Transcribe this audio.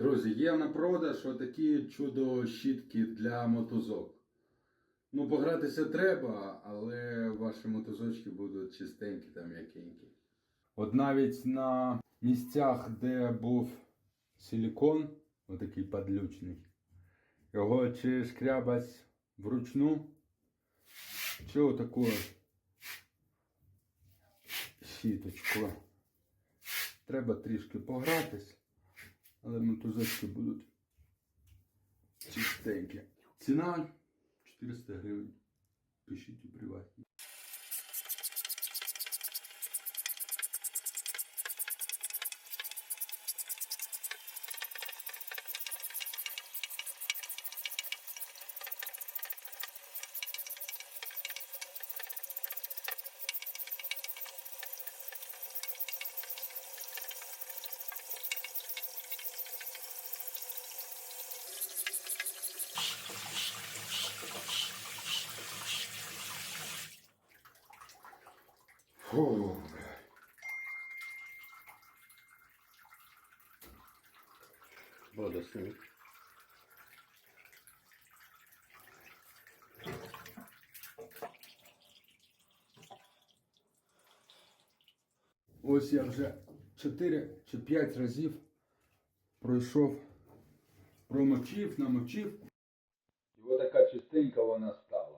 Друзі, є на продаж отакі чудо щітки для мотузок. Ну, погратися треба, але ваші мотузочки будуть чистенькі та м'якенькі. От навіть на місцях, де був силікон, отакий падлючний, його чи шкрябать вручну, чи отаку щіточку. Треба трішки погратись, але мотузочки будуть чистенькі. Ціна 400 гривень. Пишіть у приватні. Фу. Вода стоит. Ось я вже 4 чи 5 разів пройшов, промочив, намочив. І отака чистенька вона стала.